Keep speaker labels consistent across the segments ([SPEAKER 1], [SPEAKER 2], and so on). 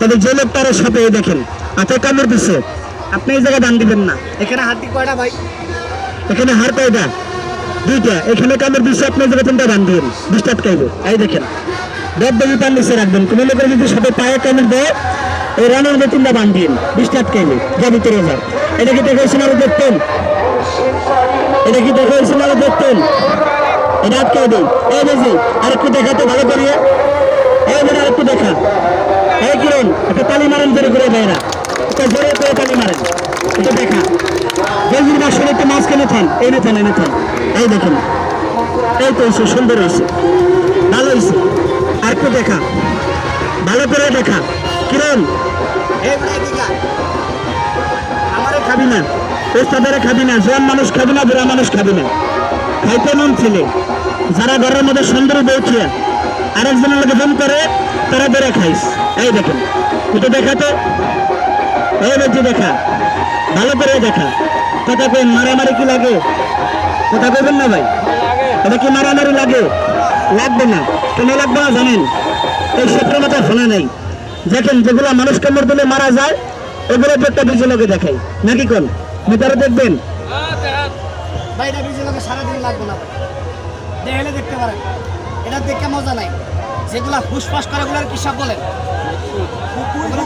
[SPEAKER 1] তবে যে লোকটার সাথে এই দেখেন হাতে কামড় দিচ্ছে আপনি এই জায়গায় দান দিবেন না।
[SPEAKER 2] এখানে হাতি কয়টা ভাই?
[SPEAKER 1] এখানে হার কয়টা? দুইটা। এখানে কামড় দিচ্ছে আপনি এই জায়গায় তিনটা দান দিবেন। বিশটা আটকাইবে এই দেখেন দেব দেবী পান নিচে রাখবেন। কোনো লোকের যদি সাথে পায়ে কামড় দেয় এই রানের মধ্যে তিনটা বান দিন। বিশটা আটকাইবে যা ভিতরে যান এটা কি দেখেছেন আরও দেখতেন এটা কি দেখেছেন আরও দেখতেন এটা আটকাই দিই এই বেশি আর একটু দেখাতে ভালো করিয়ে। এই বেটা একটু দেখা। এই একটা মারেন মারেন। দেখা। আমারে মানুষ খাবি না মানুষ খাবি না। খাইতে যারা ঘরের মধ্যে সুন্দর বউঠিয়া আরেকজনের লোকে ফোন করে, তারা বেড়ে খাইস। এই দেখেন, এটা দেখা তো? এই বেশি দেখা। ভালো করে দেখা। কথা কই মারামারি কি লাগে? কথা কইবেন না ভাই? এটা কি মারামারি লাগে? লাগবে না। কেন লাগবে না জানেন? এই সত্যের মাথা শোনা নেই। দেখেন, যেগুলো মানুষ কামড় দিলে মারা যায়, এগুলো তো একটা বিজয় লোকে দেখাই নাকি কোন? মিটারে দেখবেন?
[SPEAKER 2] বিজে লোকে সারাদিন লাগবে না। দেখতে পারেন। এটা দেখতে মজা নাই। যেগুলা ফুসফাস করে, ওগুলোর কি সাপ বলেন?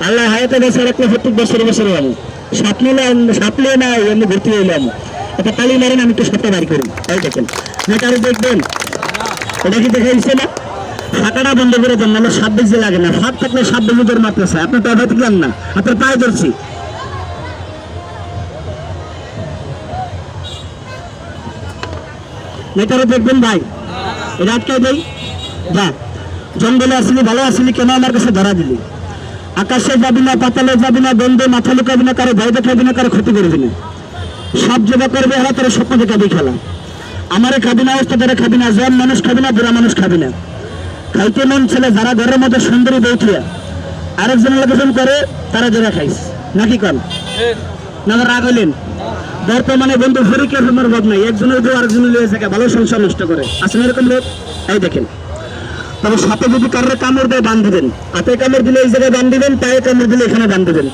[SPEAKER 1] আল্লাহ হায়াতে গেছে রাখলে প্রত্যেক বছরে বছরে আমি। সাপলে সাপলে না এমনি ঘুরতে এলাম। একটা কালি মারেন, আমি একটু সাপটা বাড়ি করি। এই দেখেন মেটারে দেখবেন? এটা কি দেখে দিচ্ছে না? ফাঁকাটা বন্ধ করে দেন, নাহলে সাপ বেজে লাগে না। ফাঁক থাকলে সাপ বেজে ধরে মারতেছে আপনি তো অবাক যান না। আপনার পায়ে ধরছি। মেটারে দেখবেন ভাই? এটা আটকাই দেই। যা। জঙ্গলে আসলি, ভালো আসলি, কেন আমার কাছে ধরা দিলি? আকাশে যাবি না, পাতালে যাবি না গন্ধে মাথা লুকাবি না, কারও ভয় দেখাবি না, কারও ক্ষতি করবি না। সব জবা করবে হ্যাঁ তোর স্বপ্ন দেখাবি খেলা। আমারে খাবি না অবস্থা তারা খাবি না জন মানুষ খাবি না, বুড়া মানুষ খাবি না। খাইতে মন ছেলে, যারা ঘরের মধ্যে সুন্দরী বৌঠিয়া আরেকজনের লোকে ফোন করে, তারা জোড়া খাইস নাকি কন? না রাগ হইলেন? বর্তমানে বন্ধু, হরিকের আমার ভাব নাই, একজনের বউ আরেকজনের লিয়ে থাকে ভালো সংসার নষ্ট করে। আসলে এরকম লোক, এই দেখেন। তবে সাপে যদি কারোর কামড় দেয় বান দিবেন। হাতে কামড় দিলে এই জায়গায় বান দিবেন, পায়ে কামড় দিলে এখানে বান দিবেন।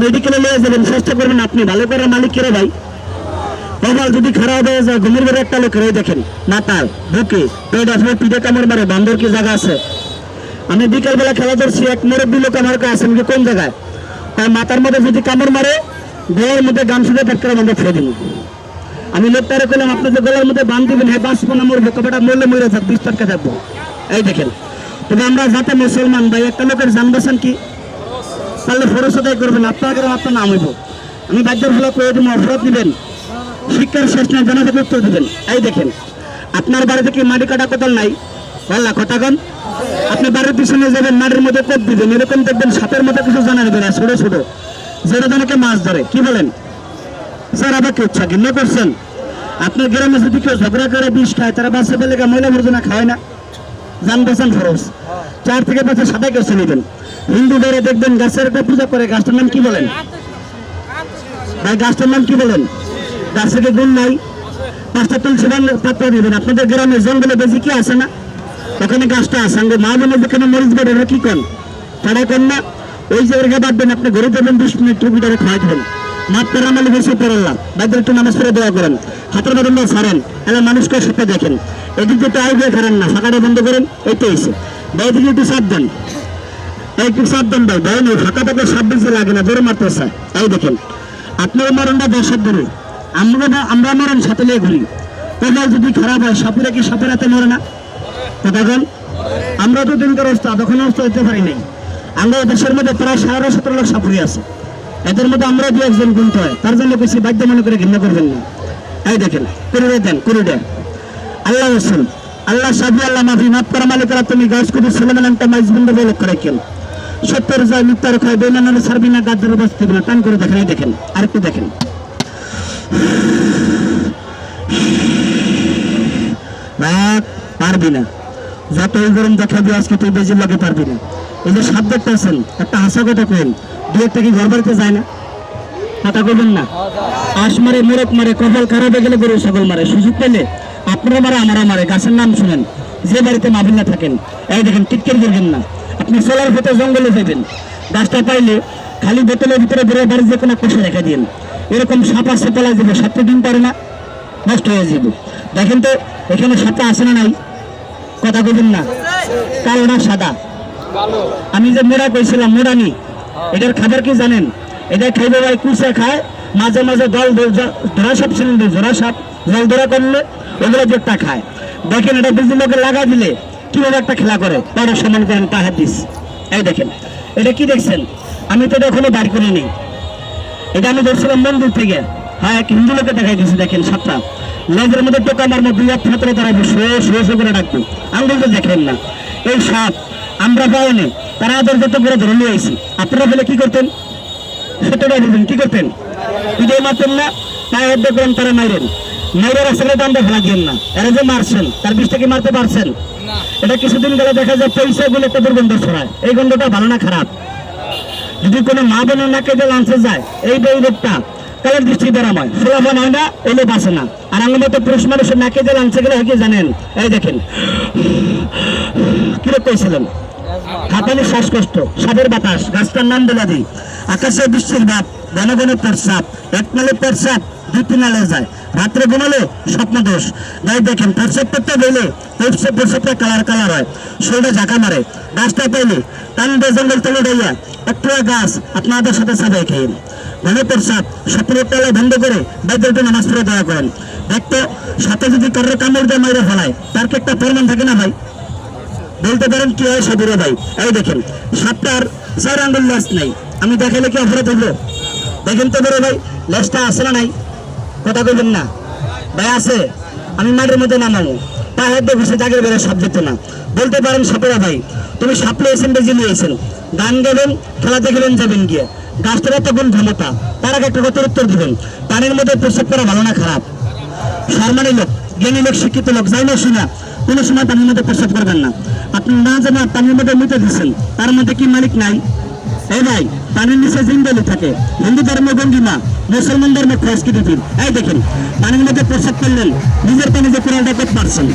[SPEAKER 1] মেডিকেলে নিয়ে যাবেন, চেষ্টা করবেন আপনি। ভালো করে মালিক কেরে ভাই। কপাল যদি খারাপ হয়ে যায়, ঘুমের বেড়ে একটা লোক রয়ে দেখেন। মাথায় বুকে। পেট আসবে পিঠে কামড় মারে, বান্দর কি জায়গা আছে? আমি বিকালবেলা খেলা ধরছি, এক মুরব্বী লোক আমার কাছে কি কোন জায়গায়? তার মাথার মধ্যে যদি কামড় মারে, গলার মধ্যে গান শুধু পেট করে বান্ধব ফেলে দিন। আমি লোকটারে করলাম আপনি যে গলার মধ্যে বান দিবেন হ্যাঁ বাঁচবো না, মরবো কবেটা মরলে মরে থাক বিশ টাকা থাকব। এই দেখেন। তবে আমরা যাতে মুসলমান ভাই, একটা লোকের জান বাঁচান কি? তাহলে ফরস আদায় করবেন আপনার গ্রাম আপনার নাম হইব। আমি বাধ্যের ফলে করে দিব অপরাধ দিবেন। শিক্ষার শেষ নাই জানা উত্তর দিবেন। এই দেখেন, আপনার বাড়িতে কি মাটি কাটা কোথাও নাই? বললা কথাগণ আপনি বাড়ির পিছনে যাবেন, মাটির মধ্যে কোপ দিবেন, এরকম দেখবেন সাপের মধ্যে কিছু জানা নেবেন ছোট ছোট। যেটা জনকে মাছ ধরে, কি বলেন? স্যার, আবার কেউ ঘৃণা করছেন? আপনার গ্রামে যদি কেউ ঝগড়া করে, বিষ খায়, তারা বাচ্চা পেলে মহিলা মর্জনা খায় না? জান বেছেন ফরজ। চার থেকে পাঁচে সাদা কেউ নেবেন। হিন্দু ধরে দেখবেন গাছের একটা পূজা করে, গাছটার নাম কি বলেন? ভাই, গাছটার নাম কি বলেন? গাছ থেকে গুণ নাই? পাঁচটা তুলসী বান পাত্র দিবেন। আপনাদের গ্রামে জঙ্গলে বেশি কি আছে না? ওখানে গাছটা আছে। সঙ্গে মা বোনের যেখানে মরিচ বেড়ে ওরা কি করেন তারা করেন না? ওই যে ওরা বাদবেন আপনি ঘরে দেবেন বিশ মিনিট টুপিটারে খাওয়াই মাঠ পেরামালি বেশি পেরাল্লাহ বাইদের একটু নামাজ পড়ে দোয়া করেন। হাতের দিয়ে ছাড়েন। এলা মানুষকে সাথে দেখেন। এদিকে তো আই খারেন না। ফাঁকাটা বন্ধ করেন। এই তো এসে বাইদিকে একটু সাথ দেন একটু সাথ দেন ভাই। ভাই নেই। ফাঁকা থাকলে সাত বেশি লাগে না। জোরে মারতেছে। এই দেখেন। আপনার মরণটা দর্শক ধরে আমরা আমরা মরণ সাথে নিয়ে ঘুরি। কোথাও যদি খারাপ হয়, সাপুরে কি সাপের হাতে মরে না? তখন আমরা তো দিনকার অবস্থা। তখন অবস্থা হতে পারি নাই। আমরা দেশের মধ্যে প্রায় সাড়ে সতেরো লাখ সাপুরি আছে। এদের মধ্যে আমরা দু একজন গুনতে হয়। তার জন্য বেশি বাধ্য মনে করে ঘৃণা করবেন না। এই দেখেন করে দেন দেন আল্লাহ রসুল, আল্লাহ সাবি আল্লাহ মাফি মাফ করা মালিকরা, তুমি গাছ কুদি সুলেমান একটা মাইজ বন্ধ বলে করে কেন সত্যের জয় মিথ্যার ক্ষয় বেমানের ছাড়বি না গাদ্দার বাঁচতে না। টান করে দেখেন, এই দেখেন, আরেকটু দেখেন। রাত পারবি না। যতই গরম দেখাবি আজকে তুই বেজির লাগে পারবি না। এই যে সাপ আছেন, একটা হাসা কথা কেন দু একটা ঘর বাড়িতে যায় না। কথা করবেন না। আশ মারে মোরক মারে, কপাল খারাপ গেলে গরু ছাগল মারে। সুযোগ পেলে আপনারা মারে, আমারা মারে। গাছের নাম শুনেন। যে বাড়িতে মাভিল্লা থাকেন, এই দেখেন, টিটকের করবেন না আপনি সোলার ফতে জঙ্গলে যাবেন। গাছটা পাইলে খালি বোতলের ভিতরে বেরোয় বাড়ি যে কোনো কষে রেখে দিন এরকম সাপ আছে পেলা যাবে সাতটা দিন পারে না, নষ্ট হয়ে যাবে দেখেন তো, এখানে সাপটা আছে না নাই? কথা বলবেন না। কালো না সাদা? আমি যে মোড়া কইছিলাম মোড়ানি এটার খাবার কি জানেন? এটা খাইবে ভাই কুচা খায়, মাঝে মাঝে দল ধরা সাপ ছিলেন ধরা সাপ? জল ধরা করলে ওগুলো জোরটা খায়। দেখেন এটা বিজলি লোকে লাগা দিলে কীভাবে একটা খেলা করে? বড় সমান করেন তা দিস এই দেখেন, এটা কি দেখছেন? আমি তো এটা এখনও বার করিনি। এটা আমি ধরছিলাম মন্দির থেকে। হ্যাঁ এক হিন্দু লোকে দেখাই দিয়েছি দেখেন সাতটা লেজের মধ্যে টোকা মারবো, দুই হাত হাতে দাঁড়াবো শো শো করে ডাকবো। আঙ্গুল তো দেখেন না। এই সাপ, আমরা পাওনি তারা আদর যত করে ধরে নিয়ে আইছি। আপনারা বলে কি করতেন? বলবেন কি করতেন? বিজয় মারতেন না তাই অর্ধ করেন তারা মাইরেন। মাইরের আসলে দাম দেখা লাগছেন না এরা যে মারছেন তার বিষটা কি মারতে পারছেন? এটা কিছুদিন গেলে দেখা যায় পয়সা গুলো একটা দুর্গন্ধ ছড়ায়। এই গন্ধটা ভালো না খারাপ। যদি কোনো মা বোনের নাকে যে লাঞ্চে যায় এই রোগটা কালের দৃষ্টি বেরাময় ফলাফল হয় না এলে বাসে না। আর আমার মতো পুরুষ মানুষের নাকে যে লাঞ্চে গেলে হয় কি জানেন? এই দেখেন। কিরক কইছিলেন? হাতালি শ্বাসকষ্ট, সাদের বাতাস, গাছটার নাম বলে দিই আকাশে বৃষ্টির বাপ ঘন ঘন পেরসাপ এক নালে পেরসাপ দুই তিন নালে যায়। রাত্রে ঘুমালে স্বপ্ন দোষ। গাই দেখেন পেরসাপ করতে পেরসাপ পেরসাপটা কালার কালার হয়। শরীরে ঝাঁকা মারে। গাছটা পাইলে, টানবে জঙ্গল তলে ডাইয়া একটা গাছ আপনাদের সাথে সাজায় খেয়ে ঘন পেরসাপ স্বপ্নের তলায় বন্ধ করে বাইদের একটু নামাজ পড়ে দয়া করেন। দেখতো সাথে যদি কারোর কামড় দিয়ে মাইরে ফেলায়, তার কি একটা প্রমাণ থাকে না ভাই? বলতে পারেন কি হয় সাধুরা ভাই। এই দেখেন, সাতটার চার আঙ্গুল লেস নাই। আমি দেখালে কি অপরাধ হইল? দেখেন তো বড় ভাই লেসটা আছে না নাই? কথা বলবেন না? ভাই আছে। আমি মাঠের মধ্যে নামাবো। তা হয়তো ঘুষে জাগের বেড়ে না। বলতে পারেন সাপেরা ভাই, তুমি সাপ লিয়েছেন বেজি লিয়েছেন গান গাবেন খেলাতে গেলেন যাবেন গিয়ে। গাছটার এত গুণ ক্ষমতা তার আগে একটা কথার উত্তর দিবেন। পানির মধ্যে প্রস্তাব করা ভালো না খারাপ? সম্মানী লোক, জ্ঞানী লোক, শিক্ষিত লোক, যাই না শুনা, কোনো সময় পানির মধ্যে প্রস্তাব করবেন না। আপনি না জানা পানির মধ্যে মিটে দিচ্ছেন তার মধ্যে কি মালিক নাই? এই ভাই, পানির নিচে জিন্দালি থাকে। হিন্দু ধর্মের ভঙ্গিমা মুসলমান ধর্মের সংস্কৃতির এই দেখেন, পানির মধ্যে প্রস্তাব করলেন নিজের পানি যে কোরআনটা করতে পারছেন।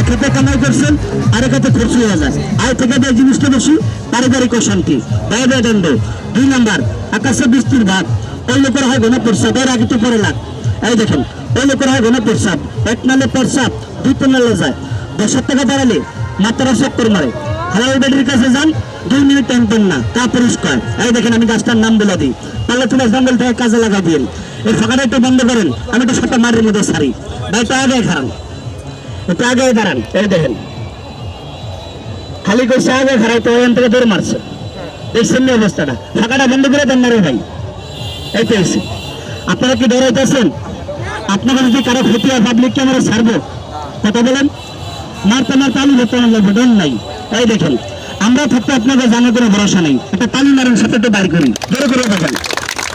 [SPEAKER 1] এক হাতে কামাই করছেন, আরেক হাতে খরচ হয়ে যায়। আয় থেকে দেয় জিনিসটা বেশি, পারিবারিক অশান্তি। ব্যয় ব্যয় দণ্ড দুই নাম্বার, আকাশে বৃষ্টির ভাগ ওই লোকের হয় ঘন প্রস্তাব এর আগে তো পরে লাগ। এই দেখেন, ওই লোকের হয় ঘন প্রস্তাব এক নালে প্রস্তাব দুই তিন নালে যায়। দশ টাকা দাঁড়ালে মাত্রা সত্তর মারে। হালাল বেডির কাছে যান, দুই মিনিট না, তা এই দেখেন আমি গাছটার নাম বলে দিই। পাল্লা জঙ্গল থেকে কাজে এই ফাঁকাটা একটু বন্ধ করেন, আমি একটু মাটির মধ্যে সারি ভাই আগে খারান। একটু আগে দাঁড়ান, এই দেখেন। খালি কইসে আগে খারাই, তো ওখান থেকে দৌড় মারছে। অবস্থাটা? ফাঁকাটা বন্ধ করে দেন রে ভাই। এই এসে। আপনারা কি ডরাইতেছেন আপনারা যদি কারও ক্ষতি হয় পাবলিককে আমরা ছাড়বো? কথা বলেন। মারতে মারতে আলু ডর নাই। তাই দেখেন, আমরা থাকতে আপনাদের জানার কোনো ভরসা নেই। একটা তালি মারেন, সাথে একটু বাড়ি করি জোরে করে দেখেন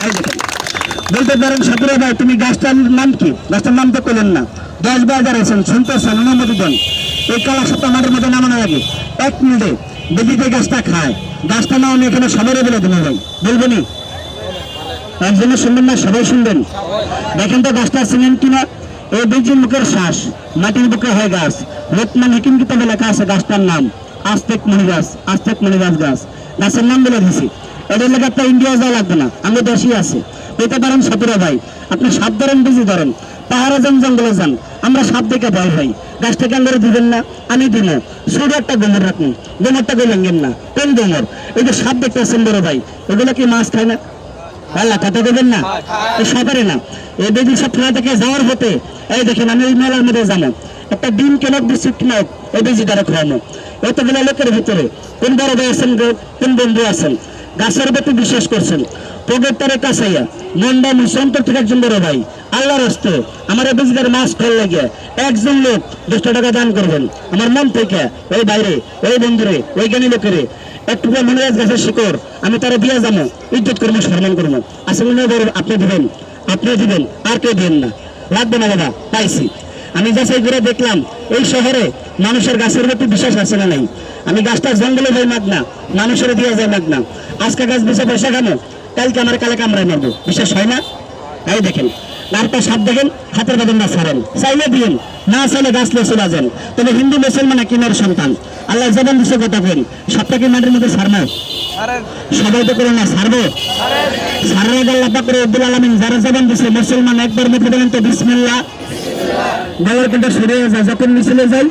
[SPEAKER 1] এই দেখেন, বলতে পারেন সাপুরা ভাই, তুমি গাছটার নাম কি? গাছটার নাম তো পেলেন না। দশ বার দাঁড়াইছেন, শুনতেছেন, অনুমতি দেন। এই কালা সাপটা মাঠের মধ্যে নামানো লাগে। এক মিনিটে বেদিতে গাছটা খায়। গাছটা না আমি এখানে সবাই বলে দেবো ভাই। বলবেনি একজনে শুনবেন না, সবাই শুনবেন। দেখেন তো গাছটা চিনেন কিনা? এই বীজের মুখের শ্বাস, মাটির বুকে হয় গাছ। লোকমান হিকিম কিতাবে লেখা আছে গাছটার নাম, আস্তেক মণি গাছ আস্তেক মণি গাছ। গাছ গাছের নাম বলে দিছি। এটার লেগে একটা ইন্ডিয়া যাওয়া লাগবে না আমাদের দেশই আছে। পেতে পারেন সতেরো ভাই, আপনি সাপ ধরেন, বিজি ধরেন। পাহাড়ে যান, জঙ্গলে যান, আমরা সাপ দেখে ভয় ভাই গাছটাকে আঙ্গারে দিবেন না? আমি দিব। ছোট একটা গোমর রাখুন। গোমরটা গোলেঙ্গেন না? কোন গোমর এই যে সাপ দেখতে আছেন বড় ভাই, এগুলো কি মাছ খায় না? আল্লাহ কথা দেবেন না। এই সবারে না এই বেদি সব থানা থেকে যাওয়ার হতে এই দেখেন আমি মেলার মধ্যে একটা ডিম কেনক বিস্কুট এই বেজি দ্বারা এতগুলো লোকের ভিতরে কোন বড় আছেন কোন বন্ধু আছেন? গাছের প্রতি বিশ্বাস করছেন। তারে কাছাইয়া, মন্ডা মুসন্তর থেকে একজন বড় ভাই। আল্লাহর হস্তে আমার বেজিদার মাছ খাওয়ার লাগে একজন লোক দশটা টাকা দান করবেন। আমার মন থেকে ওই বাইরে ওই বন্ধুরে, ওই জ্ঞানী লোকেরে একটু মনোরাজ গাছের শিকড়। আমি তারা দিয়ে যাব ইজ্জত করব সম্মান করব আসলে না বড় আপনি দিবেন। আপনি দিবেন, আর কেউ দিবেন না। লাগবে না বাবা, পাইছি। আমি যাচাই করে দেখলাম, এই শহরে মানুষের গাছের প্রতি বিশ্বাস আছে না নাই। আমি গাছটা জঙ্গলে যাই মাগ না মানুষের দিয়ে যায় মাগ না আজকে গাছ বেছে পয়সা খামো, কালকে আমার কালে কামড়ায় মারবো। বিশ্বাস হয় না? তাই দেখেন তারপর সাপ দেখেন, হাতের বাদন না ছাড়েন। চাইলে দিন না চাইলে গাছ লেসে বাজেন তবে হিন্দু মুসলমান কিমের সন্তান? আল্লাহ জবান দিছে কথা বলেন সবটাকে মাটির মধ্যে সারবো সবাই তো করে না সারবো? সারা আল্লাহ করে আব্দুল আলমিন যারা জবান দিছে মুসলমান একবার মুখে বলেন তো বিসমিল্লাহ। গলার কিন্তু সরে যায় যখন মিছিলে যাই